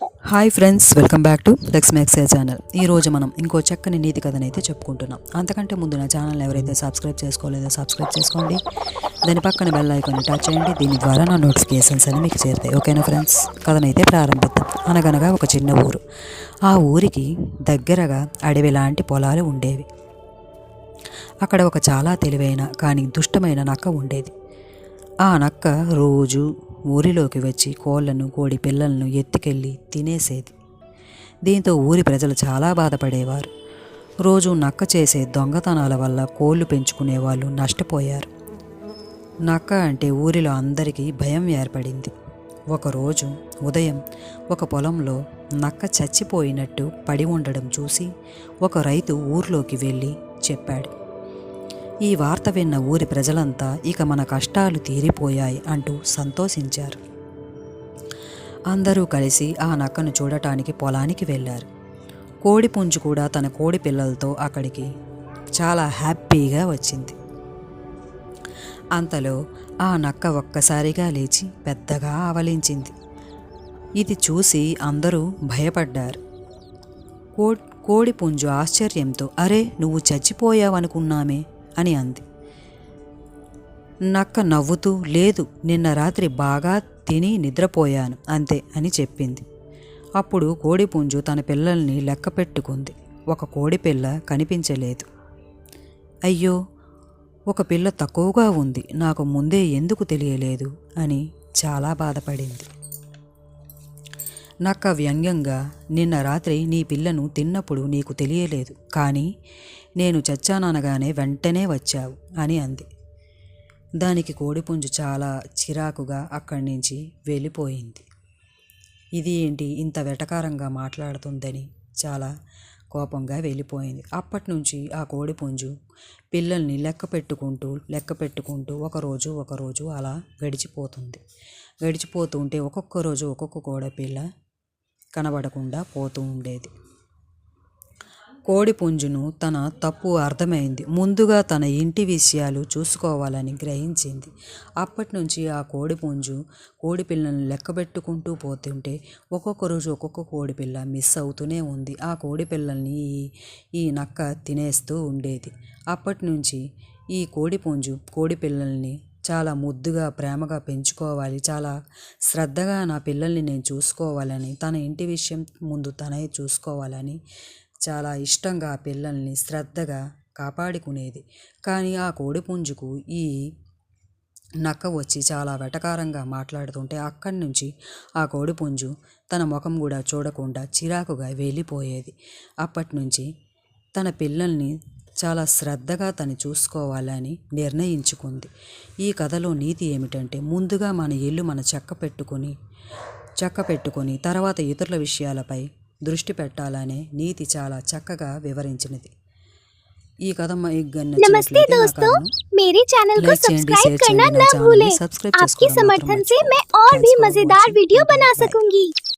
Hi friends welcome back to లెక్స్ మ్యాక్సే channel ఈ రోజు మనం ఇంకో చక్కని నీతి కథనైతే చెప్పుకుంటున్నాం. అంతకంటే ముందు నా ఛానల్ ఎవరైతే సబ్స్క్రైబ్ చేసుకోలేదో సబ్స్క్రైబ్ చేసుకోండి. దాని పక్కన బెల్ ఐకాన్ని టచ్ చేయండి. దీని ద్వారా నా నోటిఫికేషన్స్ అని మీకు చేరుతాయి. ఓకేనా ఫ్రెండ్స్ కథనైతే ప్రారంభిద్దాం. అనగనగా ఒక చిన్న ఊరు. ఆ ఊరికి దగ్గరగా అడవి లాంటి పొలాలు ఉండేవి. అక్కడ ఒక చాలా తెలివైన కానీ దుష్టమైన నక్క ఉండేది. ఆ నక్క రోజు ఊరిలోకి వచ్చి కోళ్ళను కోడి పిల్లలను ఎత్తుకెళ్ళి తినేసేది. దీంతో ఊరి ప్రజలు చాలా బాధపడేవారు. రోజు నక్క చేసే దొంగతనాల వల్ల కోళ్ళు పెంచుకునే వాళ్ళు నష్టపోయారు. నక్క అంటే ఊరిలో అందరికీ భయం ఏర్పడింది. ఒకరోజు ఉదయం ఒక పొలంలో నక్క చచ్చిపోయినట్టు పడి ఉండడం చూసి ఒక రైతు ఊర్లోకి వెళ్ళి చెప్పాడు. ఈ వార్త విన్న ఊరి ప్రజలంతా ఇక మన కష్టాలు తీరిపోయాయి అంటూ సంతోషించారు. అందరూ కలిసి ఆ నక్కను చూడటానికి పొలానికి వెళ్ళారు. కోడి పుంజు కూడా తన కోడి పిల్లలతో అక్కడికి చాలా హ్యాపీగా వచ్చింది. అంతలో ఆ నక్క ఒక్కసారిగా లేచి పెద్దగా ఆవలించింది. ఇది చూసి అందరూ భయపడ్డారు. కో కోడి పుంజు ఆశ్చర్యంతో అరే నువ్వు చచ్చిపోయావనుకున్నామే. అని అంది. నక్క నవ్వుతూ లేదు నిన్న రాత్రి బాగా తిని నిద్రపోయాను అంతే అని చెప్పింది. అప్పుడు కోడిపుంజు తన పిల్లల్ని లెక్క పెట్టుకుంది. ఒక కోడి పిల్ల కనిపించలేదు. అయ్యో ఒక పిల్ల తక్కువగా ఉంది నాకు ముందే ఎందుకు తెలియలేదు అని చాలా బాధపడింది. నక్క వ్యంగ్యంగా నిన్న రాత్రి నీ పిల్లను తిన్నప్పుడు నీకు తెలియలేదు కానీ నేను చచ్చాననగానే వెంటనే వచ్చావు అని అంది. దానికి కోడిపుంజు చాలా చిరాకుగా అక్కడి నుంచి వెళ్ళిపోయింది. ఇది ఏంటి ఇంత వెటకారంగా మాట్లాడుతుందని? చాలా కోపంగా వెళ్ళిపోయింది. అప్పటి నుంచి ఆ కోడిపుంజు పిల్లల్ని లెక్క పెట్టుకుంటూ లెక్క పెట్టుకుంటూ ఒకరోజు ఒకరోజు అలా గడిచిపోతుంది. గడిచిపోతుంటే ఒక్కొక్క రోజు ఒక్కొక్క కోడపిల్ల కనబడకుండా పోతూ ఉండేది. కోడిపుంజును తన తప్పు అర్థమైంది. ముందుగా తన ఇంటి విషయాలు చూసుకోవాలని గ్రహించింది. అప్పటి నుంచి ఆ కోడిపుంజు కోడిపిల్లను లెక్కబెట్టుకుంటూ పోతుంటే ఒక్కొక్క రోజు ఒక్కొక్క కోడిపిల్ల మిస్ అవుతూనే ఉంది. ఆ కోడిపిల్లల్ని ఈ- ఈ నక్క తినేస్తూ ఉండేది. అప్పటి నుంచి ఈ కోడిపుంజు కోడిపిల్లల్ని చాలా ముద్దుగా ప్రేమగా పెంచుకోవాలి. చాలా శ్రద్ధగా నా పిల్లల్ని నేను చూసుకోవాలని తన ఇంటి విషయం ముందు తనే చూసుకోవాలని చాలా ఇష్టంగా ఆ పిల్లల్ని శ్రద్ధగా కాపాడుకునేది. కానీ ఆ కోడిపుంజుకు ఈ నక్క వచ్చి చాలా వెటకారంగా మాట్లాడుతుంటే అక్కడి నుంచి ఆ కోడిపుంజు తన ముఖం కూడా చూడకుండా చిరాకుగా వెళ్ళిపోయేది. అప్పటి నుంచి తన పిల్లల్ని చాలా శ్రద్ధగా తను చూసుకోవాలని నిర్ణయించుకుంది ఈ కథలో నీతి ఏమిటంటే ముందుగా మన ఇల్లు మన చెక్క పెట్టుకొని చక్క పెట్టుకొని తర్వాత ఇతరుల విషయాలపై దృష్టి పెట్టాలనే నీతి చాలా చక్కగా వివరించినది ఈ కథ మీకు नमस्ते నచ్చినట్లయితే నా दोस्तों కథను मेरे चैनल को लाइक चैनल सब्सक्राइब शेयर करना चैनल न चैनल भूलें सब्सक्राइब आपके చేసుకోవడం మాత్రం समर्थन से మర్చిపోవద్దు. मैं और Thanks भी for मजेदार watching. वीडियो Bye बना bye. सकूंगी